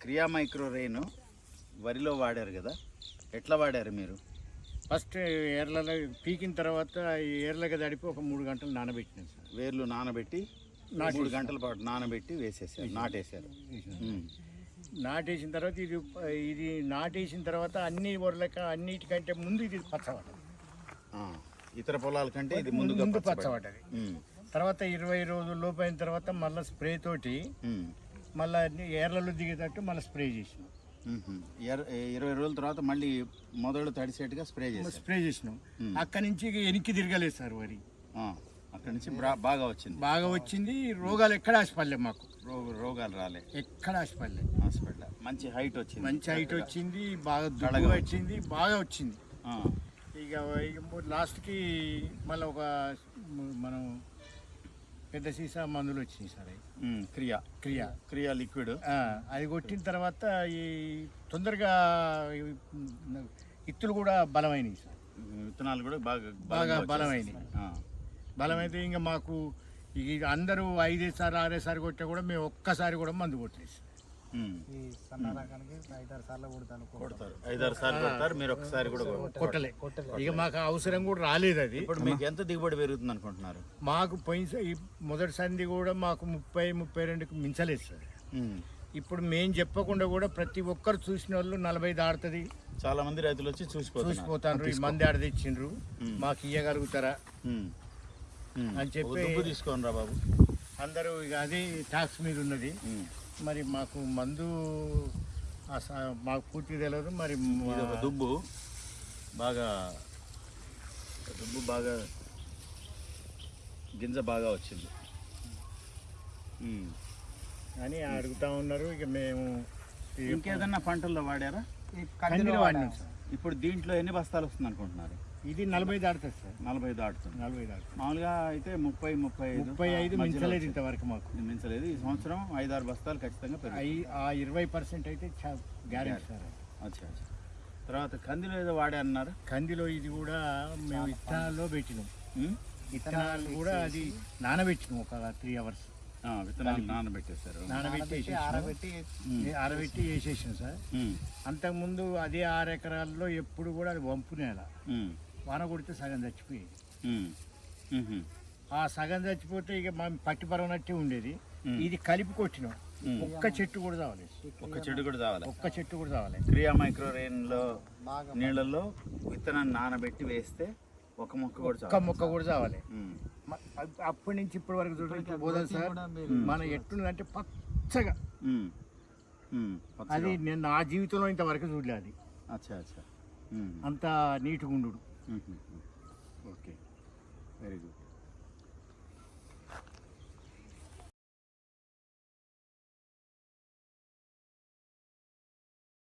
క్రియా micro rain వరిలో వాడారు కదా. ఎట్లా వాడారు మీరు? ఫస్ట్ ఏర్లలో పీకిన తర్వాత ఏర్లకి తడిపి ఒక మూడు గంటలు నానబెట్టినాను సార్. వేర్లు నానబెట్టి. మూడు గంటల పాటు నానబెట్టి వేసేసారు నాటేశారు. నాటేసిన తర్వాత ఇది ఇది నాటేసిన తర్వాత అన్ని వరలక అన్నిటికంటే ముందు ఇది పచ్చబడ్డది ఆ, ఇతర పొలాల కంటే ఇది ముందు పచ్చబడి- పచ్చబడ్డది. తర్వాత ఇరవై రోజుల లోపు అయిన తర్వాత మళ్ళీ స్ప్రే తోటి మళ్ళీ ఏర్లలో దిగేటట్టు మళ్ళీ స్ప్రే చేసినాం. ఇరవై రోజుల తర్వాత మళ్ళీ మొదలు తడిసేట్టుగా స్ప్రే చేశారు. స్ప్రే చేసినాం. అక్కడి నుంచి ఇక వెనక్కి తిరగలేదు సార్ వరి. అక్కడి నుంచి బాగా వచ్చింది. బాగా వచ్చింది. రోగాలు ఎక్కడ ఆశపడలే మాకు. రోగ రోగాలు రాలే. ఎక్కడ ఆశపడలే హాస్పిటల్. మంచి హైట్ వచ్చింది. మంచి హైట్ వచ్చింది. బాగా దుడ్డుగా వచ్చింది. బాగా వచ్చింది. ఇక లాస్ట్కి మళ్ళీ ఒక మనం పెద్ద సీసా మందులు వచ్చినాయి సార్ అవి. క్రియా క్రియ క్రియా లిక్విడ్ అది కొట్టిన తర్వాత ఈ తొందరగా ఇత్తులు కూడా బలమైనవి సార్ విత్తనాలు కూడా బాగా బాగా బలమైనవి. బలమైతే ఇంకా మాకు అందరూ ఐదేసారి ఆరేసారి కొట్టా కూడా మేము ఒక్కసారి కూడా మందు కొట్టలేదు. ఈ సన్న రకానికి ఐదారు సార్లు కొడతాను కొడతారు. ఐదారు సార్లు కొడతారు మీరు ఒకసారి కూడా. కొట్టలే ఇక మాకు అవసరం కూడా రాలేదు అది. ఇప్పుడు మీకు ఎంత దిగుబడి పెరుగుతుంది అనుకుంటున్నారు? మాకు పోయిన మొదటి సంధి కూడా మాకు ముప్పై ముప్పై రెండుకి మించలేదు సార్. ఉమ్. ఇప్పుడు మేము చెప్పకుండా కూడా ప్రతి ఒక్కరు చూసిన వాళ్ళు నలభై దాడుతుంది చాలా మంది రైతులు వచ్చి చూసిపోతున్నారు. చూసిపోతారు ఈ మంది ఆడ తెచ్చిండ్రు ఉమ్. మాకు ఇయ్యగలుగుతారా. అని చెప్పి- తీసుకోండి రా బాబు. అందరూ ఇక అది ట్యాక్స్ మీద ఉన్నది. ఉమ్. మరి మాకు మందు మాకు పూర్తి తెలియదు మరి ఇది ఒక దుబ్బు. బాగా దుబ్బు బాగా గింజ బాగా వచ్చింది. అని అడుగుతా ఉన్నారు. ఇక మేము ఇంకేదన్నా పంటల్లో వాడారా? ఇప్పుడు దీంట్లో ఎన్ని బస్తాలు వస్తుంది అనుకుంటున్నారు ఇది నలభై దాడుతుంది సార్. నలభై దాటుతుంది. నలభై దాడుతుంది మామూలుగా అయితే ముప్పై ముప్పై ఐదు. ముప్పై ఐదు మించలేదు. ఇంతవరకు మాకు. మించలేదు. ఈ సంవత్సరం ఐదారు బస్తాలు ఖచ్చితంగా ఆ ఇరవై పర్సెంట్ అయితే గ్యారెంటీ సార్ అచ్చా అచ్చా. తర్వాత కందిలో ఏదో వాడే అన్నారు? కందిలో ఇది కూడా మేము విత్తనాల్లో పెట్టినాం? విత్తనాలు కూడా అది నానబెట్టినాం ఒక త్రీ అవర్స్. ఆ, విత్తనాలు నానబెట్టేశారు. నానబెట్టి. ఆరబెట్టి ఆరబెట్టి వేసేసాం సార్. అంతకుముందు అదే ఆరు ఎకరాల్లో ఎప్పుడు కూడా అది వంపు నేల. వాన కొడితే సగం చచ్చిపోయేది. ఆ సగం చచ్చిపోతే ఇక మనం పట్టి పరవనట్టే ఉండేది. ఇది కలిపి కొట్టినాం. ఒక్క చెట్టు కూడా తావలేదు ఒక్క చెడు కూడా చావాలి. ఒక్క చెట్టు కూడా తావలేదు క్రియా మైక్రో రెయిన్లో బాగా నీళ్ళల్లో విత్తనాన్ని నానబెట్టి వేస్తే ఒక మొక్క కూడా ఒక్క మొక్క కూడా అప్- అప్పటి నుంచి ఇప్పటి వరకు చూడండి బోధన సార్ మన ఎట్లుందంటే పచ్చగా. అది నేను నా జీవితంలో ఇంతవరకు చూడలే అది. అచ్చా అచ్చా. అంత నీట్గా Mm-hmm. Mm-hmm. Mm-hmm. Okay, very good.